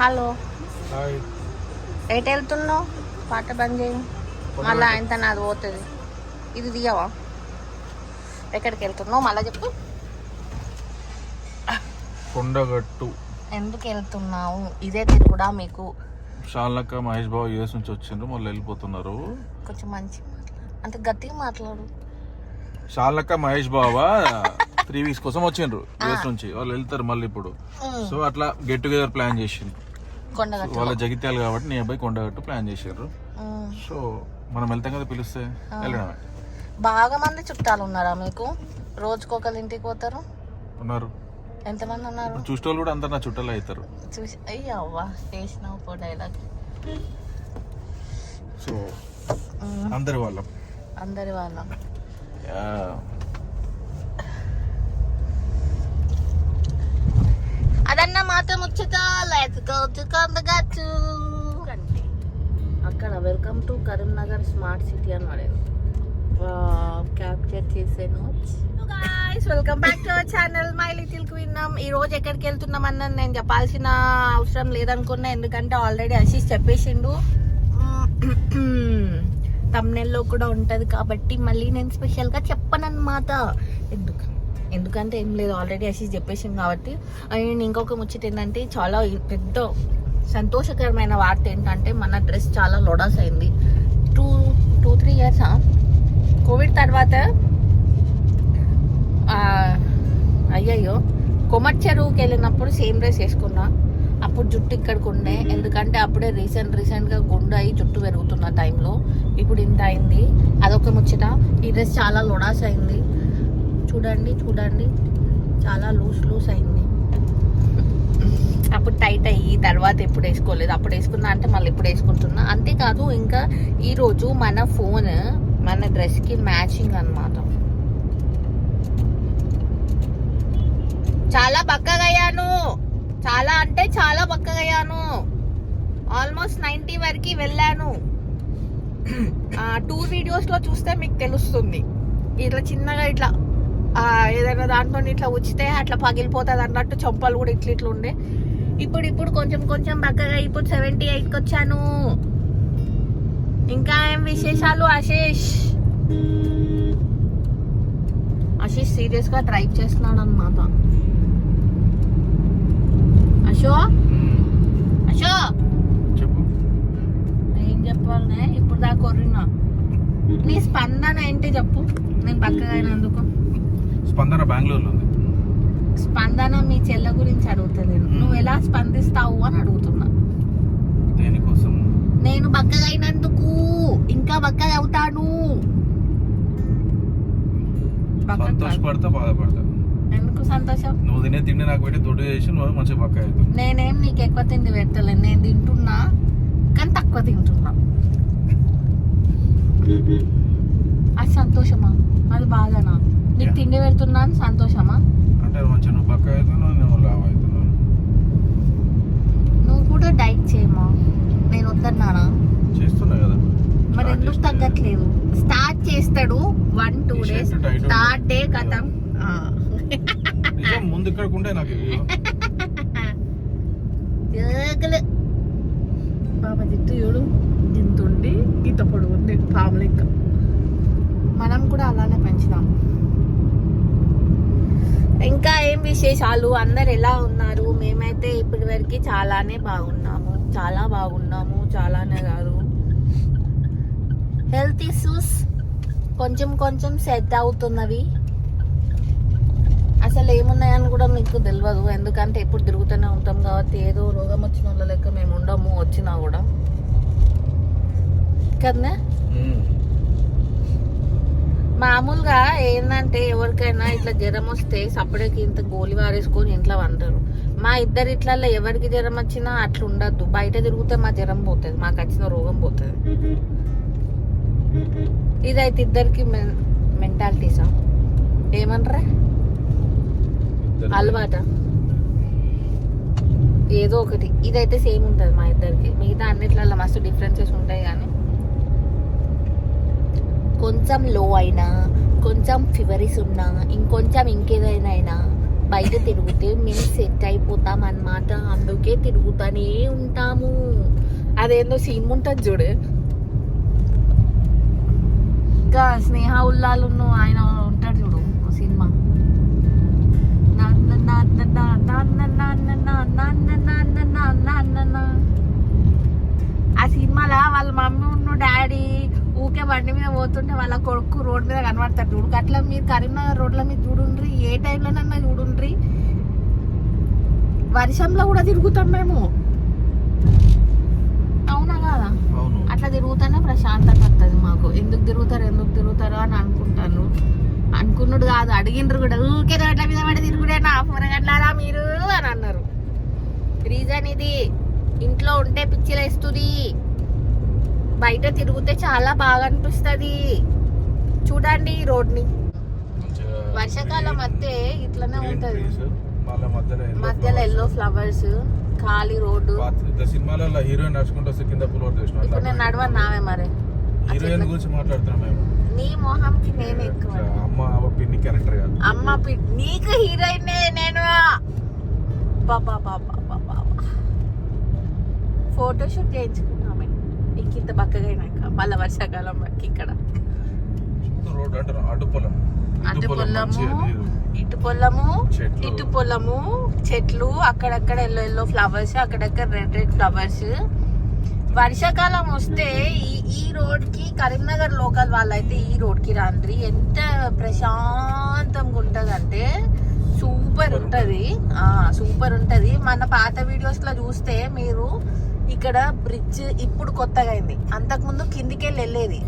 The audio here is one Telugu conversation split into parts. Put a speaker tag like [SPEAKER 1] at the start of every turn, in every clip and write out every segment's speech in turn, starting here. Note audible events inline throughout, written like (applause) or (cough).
[SPEAKER 1] హలో. ఎటు వెళ్తున్నావు పాట బంద్ చేయి. మళ్ళీ ఆయన నాది పోతుంది? ఇది తీయవా ఎక్కడికి వెళ్తున్నావు మళ్ళీ చెప్పు.
[SPEAKER 2] కొండగట్టు.
[SPEAKER 1] ఎందుకు వెళ్తున్నావు ఇదే తిరుగుడా మీకు?
[SPEAKER 2] షాల్నక్క మహేష్ బాబు యూఎస్ నుంచి వచ్చిండ్రు మళ్ళీ వెళ్ళిపోతున్నారు.
[SPEAKER 1] కొంచెం మంచి అంటే గట్టిగా మాట్లాడు.
[SPEAKER 2] షాల్నక్క మహేష్ బాబా (laughs) త్రీ వీక్స్ కోసం వచ్చిండ్రు యూఎస్ నుంచి. వాళ్ళు వెళ్తారు మళ్ళీ ఇప్పుడు. సో అట్లా గెట్ టుగెదర్ ప్లాన్ చేసిండ్రు వాళ్ళ జగిత్యాలు కాబట్టి నీ అబ్బాయి కొండగట్టు ప్లాన్
[SPEAKER 1] ఉమ్.
[SPEAKER 2] సో మనం వెళ్తాం కదా పిలిస్తే? వెళ్ళడమే.
[SPEAKER 1] బాగా మంది చుట్టాలు ఉన్నారా మీకు? రోజుకొకరు ఇంటికి పోతారు?
[SPEAKER 2] ఉన్నారు.
[SPEAKER 1] ఎంతమంది ఉన్నారు?
[SPEAKER 2] చూసే వాళ్ళు కూడా అందరు నా చుట్టాలు అవుతారు.
[SPEAKER 1] చూసి అయ్యా అవ్వా చేసినావు పో డైలాగ్
[SPEAKER 2] సో అందరి వాళ్ళం.
[SPEAKER 1] అందరి వాళ్ళ. అదన్న మాత్రం ముచ్చట? లెట్స్ గో టు అక్కడ welcome to Karimnagar smart city అని పడేది క్యాప్చర్ చేసాను welcome back to our channel my little queen ఈ రోజు ఎక్కడికి వెళ్తున్నాం అన్నది నేను చెప్పాల్సిన అవసరం లేదనుకున్నా ఎందుకంటే ఆల్రెడీ అశీష్ చెప్పేసిండు. తమ్నెల్లో (clears throat) కూడా ఉంటది కాబట్టి మళ్ళీ నేను స్పెషల్గా చెప్పనన్నమాట. ఎందుకంటే ఏం లేదు ఆల్రెడీ అశీష్ చెప్పేసింది కాబట్టి. అండ్ ఇంకొక ముచ్చట ఏంటంటే చాలా పెద్ద సంతోషకరమైన వార్త ఏంటంటే మన డ్రెస్ చాలా లొడాస్ అయింది. Two two three years covid తర్వాత అయ్యయ్యో కొమట్ చెరువుకి వెళ్ళినప్పుడు సేమ్ డ్రెస్ వేసుకున్నా. అప్పుడు జుట్టు ఇక్కడికి ఉండే. ఎందుకంటే అప్పుడే రీసెంట్ రీసెంట్గా గుండు అయి జుట్టు పెరుగుతున్న టైంలో ఇప్పుడు ఇంత అయింది. అదొక ముచ్చట. ఈ డ్రెస్ చాలా లొడాస్ అయింది. చూడండి చూడండి. చాలా లూస్ లూస్ అయింది. అప్పుడు టైట్ అయ్యి తర్వాత ఎప్పుడు వేసుకోలేదు. అప్పుడు వేసుకున్నా అంటే మళ్ళీ ఇప్పుడు వేసుకుంటున్నా? అంతేకాదు ఇంకా ఈరోజు మన ఫోన్ మన డ్రెస్కి మ్యాచింగ్ అన్నమాట. చాలా బక్కగయ్యాను చాలా అంటే చాలా బక్కగయ్యాను ఆల్మోస్ట్ నైంటీ వరకు వెళ్ళాను. టూ వీడియోస్లో చూస్తే మీకు తెలుస్తుంది. ఇట్లా చిన్నగా ఇట్లా ఏదైనా దాంట్లో ఇట్లా ఉచితే అట్లా పగిలిపోతుంది అన్నట్టు చొంపలు కూడా ఇట్లా ఇట్లా ఉండే. ఇప్పుడు ఇప్పుడు కొంచెం కొంచెం బక్కగా ఇప్పుడు సెవెంటీ ఎయిట్కి వచ్చాను. ఇంకా ఏం విశేషాలు ఆశీష్? ఆశీష్ సీరియస్గా డ్రైవ్ చేస్తున్నాడు అనమాట అశో? అశో ఏం చెప్పాలనే? ఇప్పుడు దాకా కొర్రినా నీ స్పందన ఏంటి చెప్పు. నేను పక్కగా అయినందుకు.
[SPEAKER 2] స్పందన బెంగళూరులో ఉంది.
[SPEAKER 1] స్పందన మీ చెల్ల గురించి అడుగుతలేను. నువ్వు ఎలా స్పందిస్తావు అని అడుగుతున్నా.
[SPEAKER 2] దేనికోసం?
[SPEAKER 1] నేను బక్కగా అయినందుకు ఇంకా బక్కగా అవుతాను.
[SPEAKER 2] సంతోషపడతా బాధపడతా.
[SPEAKER 1] ఎందుకు సంతోషం?
[SPEAKER 2] నువ్వు తినే తిండి నాకు పెట్టి దొడ్డు చేసి నువ్వు మంచిగా పక్క అవుతావు.
[SPEAKER 1] నేనేం నీకు ఎక్కువ తిండి పెట్టలేను నేను తింటున్నా కానీ తక్కువ తింటున్నా (laughs) అది సంతోషమా అది బాధనా నీకు. తిండి పెడుతున్నా అని సంతోషమా?
[SPEAKER 2] అంటే మంచిగా నువ్వు పక్క అవుతున్నావు నువ్వు లావ్ అవుతున్నావు
[SPEAKER 1] నువ్వు కూడా డైట్ చేయమా నేను వద్దన్నానా?
[SPEAKER 2] చేస్తున్నా కదా.
[SPEAKER 1] మరి ఎందుకు. తగ్గట్లేదు? స్టార్ట్ చేస్తాడు one two days. Third day. కథం.
[SPEAKER 2] నిజం ముందు ఇక్కడికి ఉంటే నాకు
[SPEAKER 1] బాబా జిట్టు చూడు గింతుండి గీత పొడుగు ఉంది పాము లెక్క మనం కూడా అలానే పెంచుదాం. ఇంకా ఏం విశేషాలు? అందరు ఎలా ఉన్నారు? మేమైతే ఇప్పటి వరకు చాలానే బాగున్నాము. చాలా బాగున్నాము. చాలానే కాదు. హెల్త్ ఇష్యూస్ కొంచెం కొంచెం సెట్ అవుతున్నవి. అసలు ఏమున్నాయని కూడా మీకు తెలియదు ఎందుకంటే ఎప్పుడు తిరుగుతూనే ఉంటాం కాబట్టి ఏదో రోగం వచ్చిన వాళ్ళ లెక్క మేము ఉండము వచ్చినా కూడా. కదనే? మామూలుగా ఏంటంటే ఎవరికైనా ఇట్లా జ్వరం వస్తే సపరేట్కి ఇంత గోలి వారేసుకొని ఇంట్లో వంటారు మా ఇద్దరి ఇట్లలో ఎవరికి జ్వరం వచ్చినా అట్లా ఉండద్దు. బయట తిరిగితే మా జ్వరం పోతుంది మాకు వచ్చిన రోగం పోతుంది. ఇదైతే ఇద్దరికి మెంటాలిటీసా? ఏమంటారా? అలవాట? ఏదో ఒకటి. ఇదైతే సేమ్ ఉంటుంది మా ఇద్దరికి. మిగతా అన్నిట్లలో మస్తు డిఫరెన్సెస్ ఉంటాయి కానీ. కొంచెం లో అయినా కొంచెం ఫీవరీస్ ఉన్నా ఇంకొంచెం ఇంకేదైనా బయట తిరిగితే మేము సెట్ అయిపోతాం అన్నమాట అందుకే తిరుగుతూనే ఉంటాము అదేందో సీమ్ ఉంటుంది చూడు ఇంకా స్నేహ ఉల్లాలు ఆయన ఉంటాడు చూడు సినిమా ఆ సినిమాలో వాళ్ళ మమ్మీ ఉన్న డాడీ ఊకే బండి మీద పోతుంటే వాళ్ళ కొడుకు రోడ్ మీద కనబడతాడు చూడు. అట్లా మీరు కరీంనగర్ రోడ్ల మీద చూడుండ్రి ఏ టైంలోనన్నా చూడుండ్రి. వర్షంలో కూడా తిరుగుతాం మేము. అవునా కాదా? అట్లా తిరుగుతానే ప్రశాంతత వస్తుంది మాకు. ఎందుకు తిరుగుతారు ఎందుకు తిరుగుతారు అని అనుకుంటాను. అనుకున్నాడు కాదు అడిగిండ్రు కూడా ఊకే రోడ్ల మీద పడి తిరుగుడేనా పొరగట్లారా మీరు అని అన్నారు. రీజన్ ఇది. ఇంట్లో ఉంటే పిచ్చిలేస్తుంది. బయట తిరిగితే చాలా బాగా అనిపిస్తుంది చూడండి ఈ రోడ్ని. వర్షాకాలం వస్తే ఇట్లనే ఉంటది.
[SPEAKER 2] మధ్యలో.
[SPEAKER 1] ఎల్లో ఫ్లవర్స్ ఖాళీ రోడ్డు.
[SPEAKER 2] సినిమాలలో హీరోయిన్ నడుచుకుంటూ కింద
[SPEAKER 1] ఇప్పుడు నేను నడవను నావే మరి.
[SPEAKER 2] హీరోయిన్ గురించి మాట్లాడుతున్నాం మేము.
[SPEAKER 1] నీ మొహంకి నేను ఎక్కువ.
[SPEAKER 2] అమ్మ పిన్ని క్యారెక్టర్ కాదు.
[SPEAKER 1] అమ్మ నీకు హీరోయిన్ నేను. బాబా బాబా బాబా ఫోటోషూట్ చేయించుకున్నామే ఇంక ఇంత బక్కగా అయినాక మళ్ళీ వర్షాకాలం వరకు ఇక్కడ.
[SPEAKER 2] అటు ఇటు
[SPEAKER 1] పొలము. ఇటు పొలము
[SPEAKER 2] చెట్లు.
[SPEAKER 1] ఇటు పొలము చెట్లు అక్కడక్కడ ఎల్లో ఎల్లో ఫ్లవర్స్ అక్కడక్కడ రెడ్ రెడ్ ఫ్లవర్స్. వర్షాకాలం వస్తే ఈ ఈ రోడ్కి కరీంనగర్ లోకల్ వాళ్ళైతే ఈ రోడ్కి రాండ్రి. ఎంత ప్రశాంతంగా ఉంటదంటే సూపర్ ఉంటది. ఆ సూపర్ ఉంటది. మన పాత వీడియోస్లో చూస్తే మీరు ఇక్కడ బ్రిడ్జ్ ఇప్పుడు కొత్తగా అయింది. అంతకు ముందు కిందికి వెళ్ళి వెళ్ళేది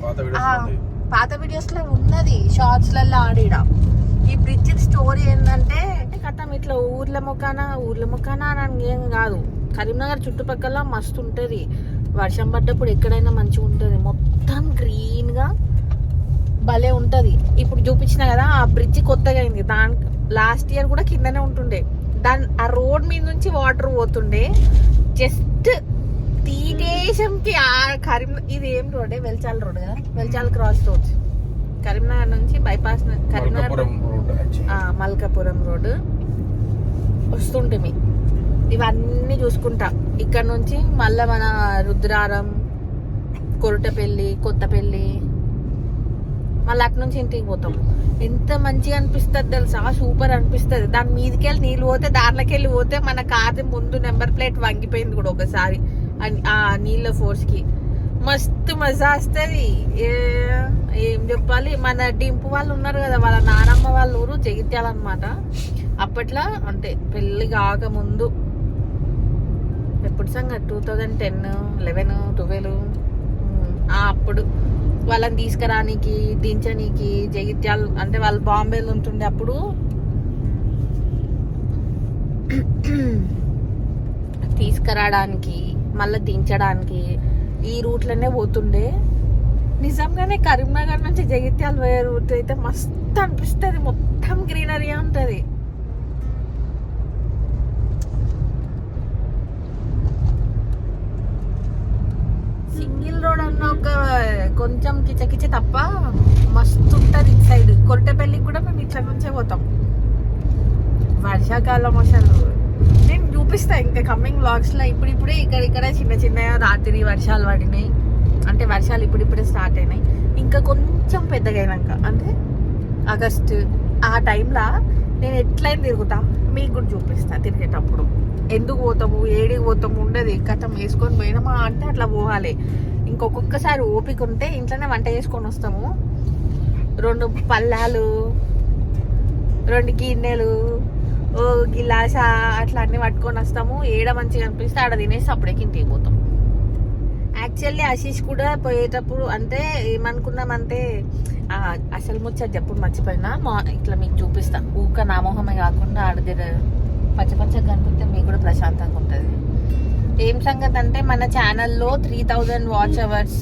[SPEAKER 2] పాత
[SPEAKER 1] ఆ, వీడియోస్లో ఉన్నది. షార్ట్స్లలో ఆడిడ. ఈ బ్రిడ్జ్ స్టోరీ ఏంటంటే కథం ఇట్లా ఊర్ల మొక్కన ఊర్ల మొక్కన అని ఏం కాదు. కరీంనగర్ చుట్టుపక్కల మస్తు ఉంటది. వర్షం పడ్డప్పుడు ఎక్కడైనా మంచిగా ఉంటది. మొత్తం గ్రీన్గా భలే ఉంటది. ఇప్పుడు చూపించిన కదా ఆ బ్రిడ్జ్ కొత్తగా అయింది. దాని లాస్ట్ ఇయర్ కూడా కిందనే ఉంటుండే. దాని ఆ రోడ్ మీద నుంచి వాటర్ పోతుండే. జస్ట్ తీదేశంకి ఆ కరీం ఇది ఏం రోడ్ వెల్చాల్ రోడ్ కదా? వెల్చాల్ క్రాస్ రోడ్ కరీంనగర్ నుంచి bypass Karimnagar
[SPEAKER 2] Malkapuram road actually.
[SPEAKER 1] ఆ, మల్కాపురం రోడ్. వస్తుంటిమి ఇవన్నీ చూసుకుంటా. ఇక్కడ నుంచి మళ్ళా మన రుద్రారం కొరటపల్లి కొత్తపల్లి. మళ్ళీ అటు నుంచి ఇంటికి పోతాం. ఎంత మంచిగా అనిపిస్తుంది తెలుసా? సూపర్ అనిపిస్తుంది. దాని మీదకి వెళ్ళి నీళ్ళు పోతే దాంట్లోకి వెళ్ళి పోతే మన కారు ముందు నెంబర్ ప్లేట్ వంగిపోయింది కూడా ఒకసారి. ఆ- నీళ్ళ ఫోర్స్కి. మస్తు మజా వస్తుంది. ఏం చెప్పాలి? మన డింపు వాళ్ళు ఉన్నారు కదా వాళ్ళ నానమ్మ వాళ్ళ ఊరు జగిత్యాలన్నమాట. అప్పట్లో అంటే పెళ్ళి కాకముందు ఎప్పుడు సంగతి? Two thousand ten eleven twelve అప్పుడు వాళ్ళని తీసుకురానికి దించనీకి జగిత్యాల అంటే వాళ్ళు బాంబేలో ఉంటుండే అప్పుడు. తీసుకురావడానికి మళ్ళీ దించడానికి ఈ రూట్లోనే పోతుండే. నిజంగానే కరీంనగర్ నుంచి జగిత్యాల పోయే రూట్ అయితే మస్తు అనిపిస్తుంది. మొత్తం గ్రీనరీ ఉంటుంది. సింగిల్ రోడ్ అన్న ఒక కొంచెం కిచకిచ తప్ప మస్తు ఉంటుంది ఇటు సైడ్. కొరటపల్లికి కూడా మేము ఇట్లా నుంచే పోతాం. వర్షాకాలం అసలు. నేను చూపిస్తా ఇంకా కమింగ్ బ్లాగ్స్లో ఇప్పుడు ఇప్పుడే ఇక్కడ ఇక్కడ చిన్న చిన్న రాత్రి వర్షాలు పడినాయి. అంటే వర్షాలు ఇప్పుడు ఇప్పుడే స్టార్ట్ అయినాయి. ఇంకా కొంచెం పెద్దగైనాక అంటే ఆగస్ట్ ఆ టైంలో నేను ఎట్లయినా తిరుగుతా. మీకు కూడా చూపిస్తా తిరిగేటప్పుడు. ఎందుకు పోతాము? ఏడికి పోతాము? ఉండదు. కథం వేసుకొని పోయినామా అంటే అట్లా పోవాలి. ఇంకొకొక్కసారి ఓపిక ఉంటే ఇంట్లోనే వంట చేసుకొని వస్తాము. రెండు పల్లాలు రెండు గిన్నెలు గిలాస అట్లా అన్ని పట్టుకొని వస్తాము. ఏడ మంచిగా అనిపిస్తే ఆడ తినేసి అప్పుడే ఇంటికి పోతాం. యాక్చువల్లీ ఆశీష్ కూడా పోయేటప్పుడు అంటే ఏమనుకున్నామంటే అంటే అసలు ముచ్చట చెప్పు మర్చిపోయినా మా ఇట్లా మీకు చూపిస్తాం ఊక నామోహమే కాకుండా ఆడ దగ్గర పచ్చ పచ్చగా కనిపిస్తే మీకు కూడా ప్రశాంతంగా ఉంటుంది. ఏం సంగతి అంటే మన ఛానల్లో త్రీ థౌజండ్ వాచ్ అవర్స్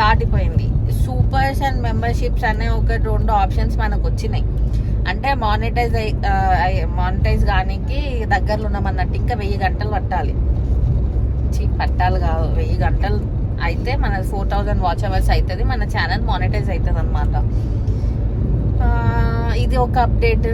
[SPEAKER 1] దాటిపోయింది. సూపర్స్ అండ్ మెంబర్షిప్స్ అనే ఒక రెండు ఆప్షన్స్ మనకు వచ్చినాయి. అంటే మానిటైజ్ మానిటైజ్ కానీకి దగ్గరలో ఉన్నామన్నట్టు ఇంకా వెయ్యి గంటలు పట్టాలి. చీ పట్టాలి కాదు వెయ్యి గంటలు అయితే మన ఫోర్ థౌజండ్ వాచ్ అవర్స్ అవుతుంది మన ఛానల్ మానిటైజ్ అవుతుంది అనమాట ఇది ఒక అప్డేట్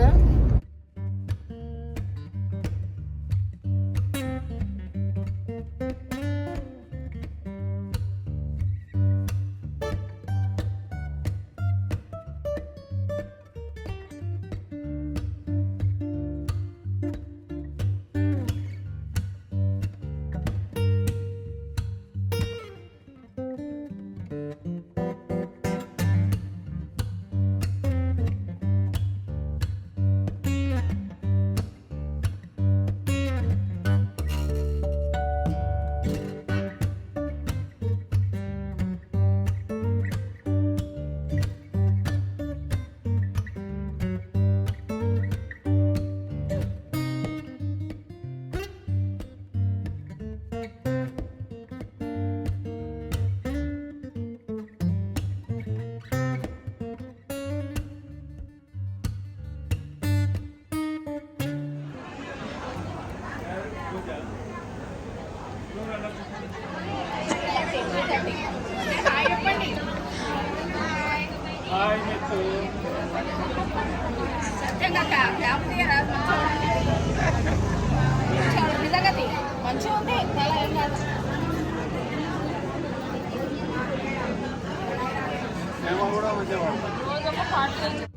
[SPEAKER 1] మంచిగా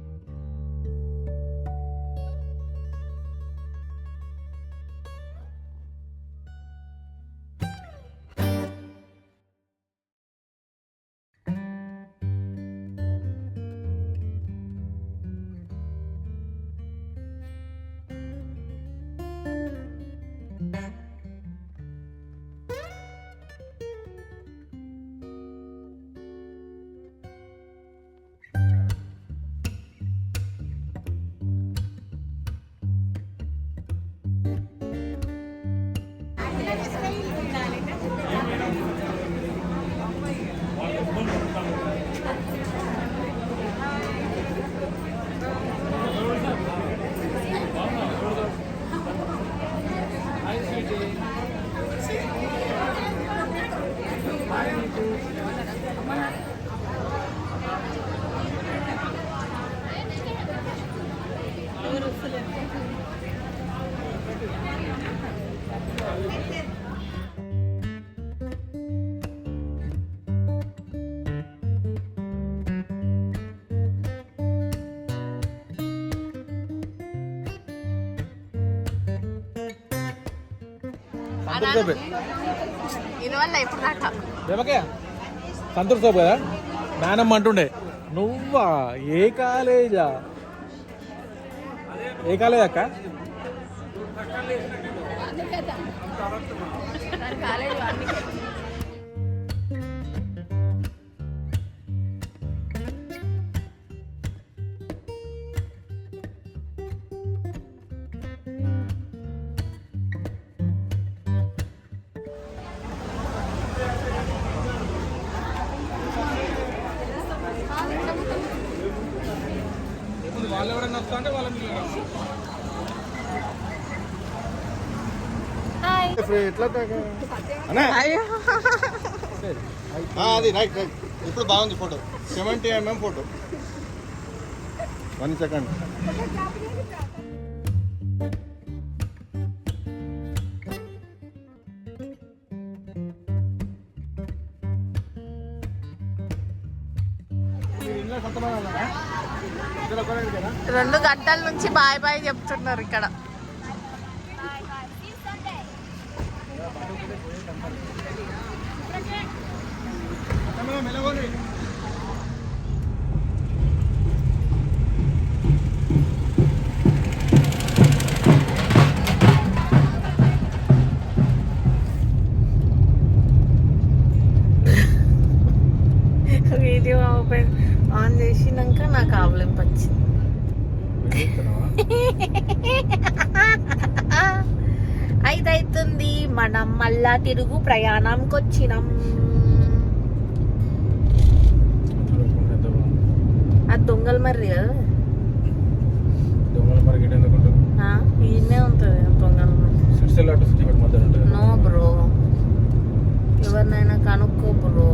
[SPEAKER 1] ఉంది దాకా
[SPEAKER 2] దేవకే సంతూర్ సోప్ కదా? నానమ్మ అంటుండే నువ్వా? ఏ కాలేజా? ఏ కాలేజ్ అక్క?
[SPEAKER 1] కాలేదు
[SPEAKER 2] వాళ్ళు ఎవరైనా వస్తా అంటే వాళ్ళ
[SPEAKER 1] హాయ్
[SPEAKER 3] ఎట్లా
[SPEAKER 1] అయ్యో.
[SPEAKER 3] అది రైట్ రైట్. ఇప్పుడు బాగుంది photo. Seventy MM photo. One second
[SPEAKER 1] రెండు గంటల నుంచి బాయ్ బాయ్ చెప్తున్నారు ఇక్కడ. వీడియో ఓపెన్ ఆన్ చేసినాక నాకు ఆవలింపు వచ్చింది. మనం మళ్ళా తిరుగు ప్రయాణంకి వచ్చినాం అది దొంగల మర్రి కదా ఈయనే ఉంటుంది దొంగల మర్రి నో బ్రో. ఎవరినైనా కనుక్కో బ్రో.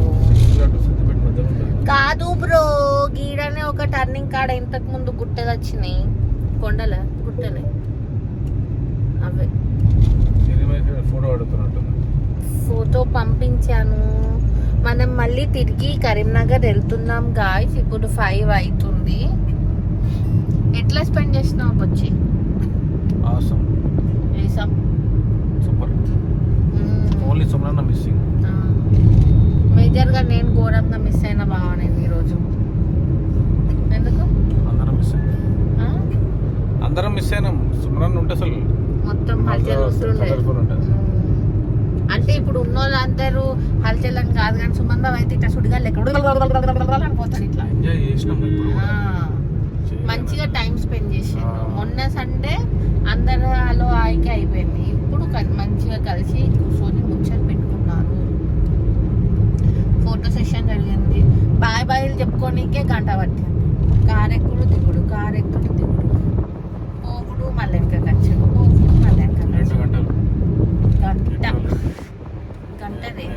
[SPEAKER 1] కాదు బ్రో గీడనే ఒక టర్నింగ్ కాడ ఇంతకు ముందు గుట్టలు వచ్చినాయి కొండలే? గుట్టలే
[SPEAKER 2] ఫోటో అడుగుతున్నట్టుంది
[SPEAKER 1] ఫోటో పంపించాను. మనం మళ్ళీ తిరిగి కరీంనగర్ వెళ్తున్నాం గాయస్ ఇప్పుడు ఫైవ్ అవుతుంది. ఎట్లా స్పెండ్ చేసినావు వచ్చి
[SPEAKER 2] ఆసం
[SPEAKER 1] వేసాం
[SPEAKER 2] సూపర్ ఓన్లీ సుమరన్న మిస్సింగ్
[SPEAKER 1] మేజర్గా నేను ఘోరంగా మిస్ అయిన బాగానేది ఈరోజు ఎందుకు?
[SPEAKER 2] అందరం మిస్? అందరం మిస్ అయినాం. సుమరన్న ఉంటే అసలు
[SPEAKER 1] మొత్తం హల్చల్ వస్తుండే. అంటే ఇప్పుడు ఉన్న వాళ్ళందరూ హల్చల్ అని కాదు కానీ సుమన్ బాబు అయితే ఇట్లా సుడిగా లెక్క పోతాడు ఇట్లా
[SPEAKER 2] ఎంజాయ్ చేసినాం ఇప్పుడు
[SPEAKER 1] ఆ.
[SPEAKER 2] కూడా.
[SPEAKER 1] మంచిగా టైం స్పెండ్ చేసాను. మొన్న సండే అందరు హలో హాయికి అయిపోయింది ఇప్పుడు మంచిగా కలిసి కూర్చొని ముచ్చట పెట్టుకున్నారు ఫోటో సెషన్ జరిగింది బాయ్ బాయ్లు చెప్పుకోనికే గంట పట్టింది కారెక్కుడు దిగుడు కారెక్కుడు దిగుడు పోపుడు మళ్ళీ వెనక ఖర్చు పోపుడు మళ్ళీ వెనక
[SPEAKER 2] రెండు గంటలు
[SPEAKER 1] గంటనే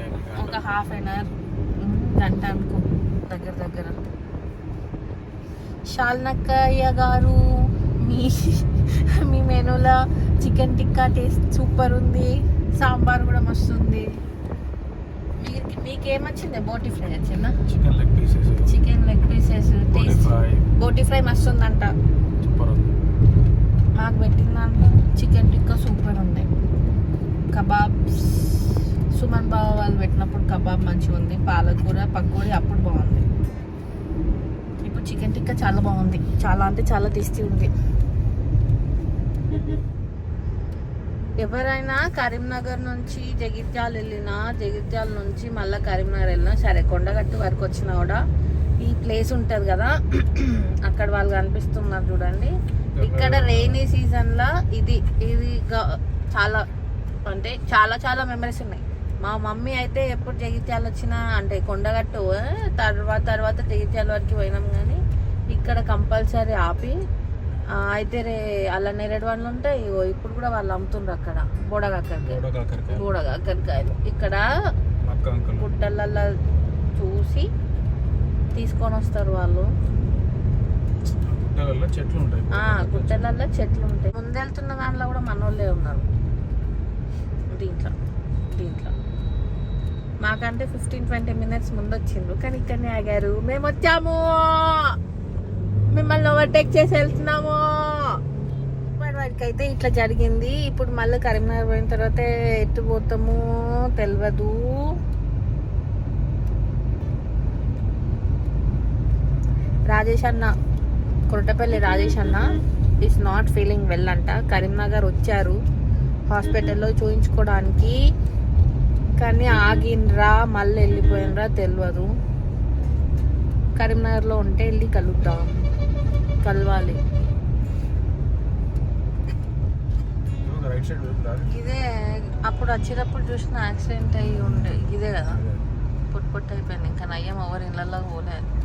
[SPEAKER 1] ఒక హాఫ్ అన్ అవర్ గంట అనుకో దగ్గర దగ్గర షాల్నక్కయ్య గారు మీ మీ మెనూలో చికెన్ టిక్కా టేస్ట్ సూపర్ ఉంది సాంబార్ కూడా మస్తు ఉంది. మీకు మీకేమొచ్చింది బోటి ఫ్రై వచ్చిందా?
[SPEAKER 2] Chicken leg pieces.
[SPEAKER 1] Chicken leg pieces taste. బోటి ఫ్రై మస్తు ఉందంట. మాకు పెట్టిన దాంట్లో చికెన్ టిక్కా సూపర్ ఉంది. కబాబ్స్ సుమన్ బావ వాళ్ళు పెట్టినప్పుడు కబాబ్ మంచిగా ఉంది పాలకూర పకోడీ అప్పుడు బాగుంది. ఇప్పుడు చికెన్ టిక్కా చాలా బాగుంది. చాలా అంటే చాలా టేస్టీ ఉంది. ఎవరైనా కరీంనగర్ నుంచి జగిత్యాల వెళ్ళినా జగిత్యాల నుంచి మళ్ళీ కరీంనగర్ వెళ్ళినా సరే కొండగట్టు వరకు వచ్చినా కూడా ఈ ప్లేస్ ఉంటుంది కదా. (clears throat) అక్కడ వాళ్ళు కనిపిస్తున్నారు చూడండి. ఇక్కడ రెయినీ సీజన్లో ఇది ఇది చాలా అంటే చాలా చాలా మెమరీస్ ఉన్నాయి. మా మమ్మీ అయితే ఎప్పుడు జగిత్యాల వచ్చినా అంటే కొండగట్టు తర్వాత తర్వాత జగిత్యాల వరకు పోయినాం కానీ ఇక్కడ కంపల్సరీ ఆపి అయితే రే అల్ల నేరేడు వాళ్ళు ఉంటాయి ఇప్పుడు కూడా వాళ్ళు అమ్ముతుండ్రు అక్కడ
[SPEAKER 2] కాకరకాయ
[SPEAKER 1] బోడగక్కడికాయలు ఇక్కడ గుడ్డలల్లో చూసి తీసుకొని వస్తారు వాళ్ళు.
[SPEAKER 2] గుట్టలలో చెట్లు ఉంటాయి.
[SPEAKER 1] గుట్టలల్లో చెట్లు ఉంటాయి. ముందెళ్తున్న దాంట్లో కూడా మనోళ్ళే ఉన్నారు. దీంట్లో. దీంట్లో. మాకంటే ఫిఫ్టీన్ ట్వంటీ మినిట్స్ ముందు వచ్చిండ్రు కానీ ఇక్కడనే ఆగారు. మేము వచ్చాము మిమ్మల్ని ఓవర్టేక్ చేసి వెళ్తున్నాము! ఇప్పటి వరకు అయితే ఇట్లా జరిగింది. ఇప్పుడు మళ్ళీ కరీంనగర్ పోయిన తర్వాత ఎటు పోతాము తెలియదు రాజేష్ అన్న కొరటపల్లి రాజేష్ అన్న ఈస్ నాట్ ఫీలింగ్ వెల్ అంట. కరీంనగర్ వచ్చారు. హాస్పిటల్లో చూయించుకోవడానికి కానీ ఆగినరా మళ్ళీ వెళ్ళిపోయినరా తెలియదు కరీంనగర్లో ఉంటే వెళ్ళి కలుద్దాం. కలవాలి. ఇదే అప్పుడు వచ్చేటప్పుడు చూసిన యాక్సిడెంట్ అయ్యి ఉండే. ఇదే కదా. పొట్టు పొట్టు అయిపోయింది. ఇంకా నయ్యం ఎవరి ఇళ్ళల్లో పోలేదు.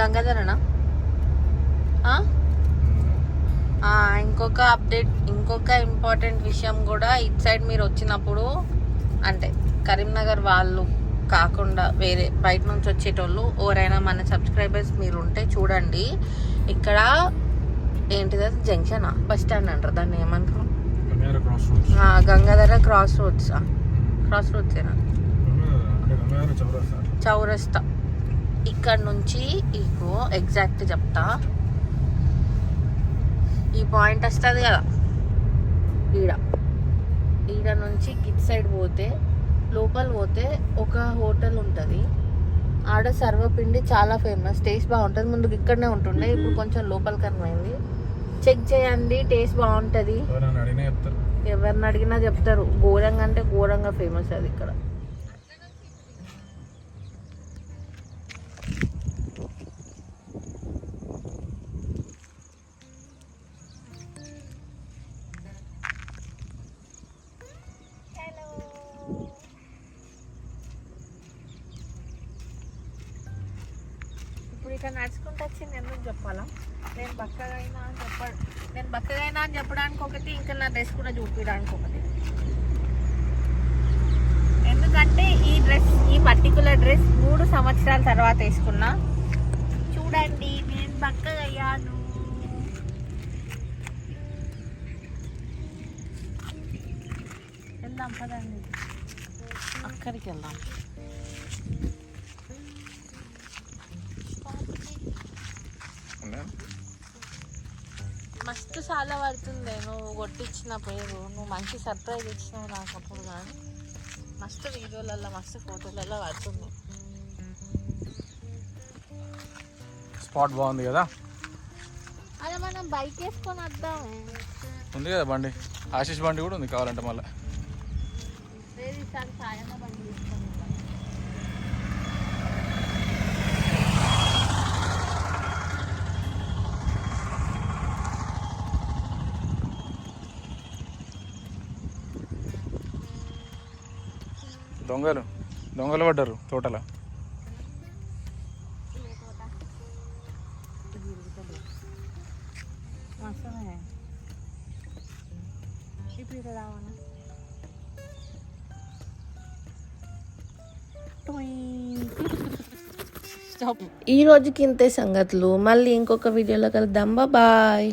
[SPEAKER 1] గంగాధరనా? ఆ, ఇంకొక అప్డేట్ ఇంకొక ఇంపార్టెంట్ విషయం కూడా ఇట్ సైడ్ మీరు వచ్చినప్పుడు అంటే కరీంనగర్ వాళ్ళు కాకుండా వేరే బయట నుంచి వచ్చేటోళ్ళు ఎవరైనా మన సబ్స్క్రైబర్స్ మీరు ఉంటే చూడండి. ఇక్కడ ఏంటిది అది? జంక్షనా? బస్ స్టాండ్ అంటారు దాన్ని ఏమంటారు?
[SPEAKER 2] Gangadhara cross roads
[SPEAKER 1] cross roads ఏనా?
[SPEAKER 2] చౌరస్తా.
[SPEAKER 1] ఇక్కడ నుంచి ఇగో ఎగ్జాక్ట్ చెప్తా. ఈ పాయింట్ వస్తుంది కదా. ఈడ. ఈడ నుంచి కిట్ సైడ్ పోతే లోపల పోతే ఒక హోటల్ ఉంటుంది. ఆడ సర్వపిండి చాలా ఫేమస్ టేస్ట్ బాగుంటుంది. ముందుకు ఇక్కడనే ఉంటుండే ఇప్పుడు కొంచెం లోపల కనమైంది చెక్ చేయండి టేస్ట్ బాగుంటుంది.
[SPEAKER 2] ఎవరైనా అడిగినా చెప్తారు.
[SPEAKER 1] ఎవరిని అడిగినా చెప్తారు. ఘోరంగా అంటే ఘోరంగా ఫేమస్ అది ఇక్కడ ఇప్పుడు ఇక్కడ నడుచుకుంటూ వచ్చింది ఎందుకు చెప్పాలా నేను బక్కగా అయినా అని చెప్ప నేను బక్కగా అయినా అని చెప్పడానికి ఒకటి ఇంకా నా డ్రెస్ కూడా చూపించడానికి ఒకటి ఎందుకంటే ఈ డ్రెస్ ఈ పర్టికులర్ డ్రెస్ మూడు సంవత్సరాల తర్వాత వేసుకున్నా చూడండి నేను బక్కగా అయ్యాను వెళ్దాం పదండి. అక్కడికి వెళ్దాం. మస్తు చాలా పడుతుంది నువ్వు కొట్టించిన పేరు. నువ్వు మంచి సర్ప్రైజ్ ఇచ్చినావు నాకు అప్పుడు కానీ. మస్తు వీడియోలలో మస్తు ఫోటోలలో పడుతుంది.
[SPEAKER 2] స్పాట్ బాగుంది కదా.
[SPEAKER 1] అదే మనం బైక్ వేసుకొని వద్దాం
[SPEAKER 2] ఉంది కదా బండి. ఆశీష్ బండి కూడా ఉంది కావాలంటే మళ్ళీ. దొంగలు. దొంగలు పడ్డారు తోటల
[SPEAKER 1] ఈ రోజుకి ఇంతే సంగతులు. మళ్ళీ ఇంకొక వీడియోలో కలుద్దాం. బాయ్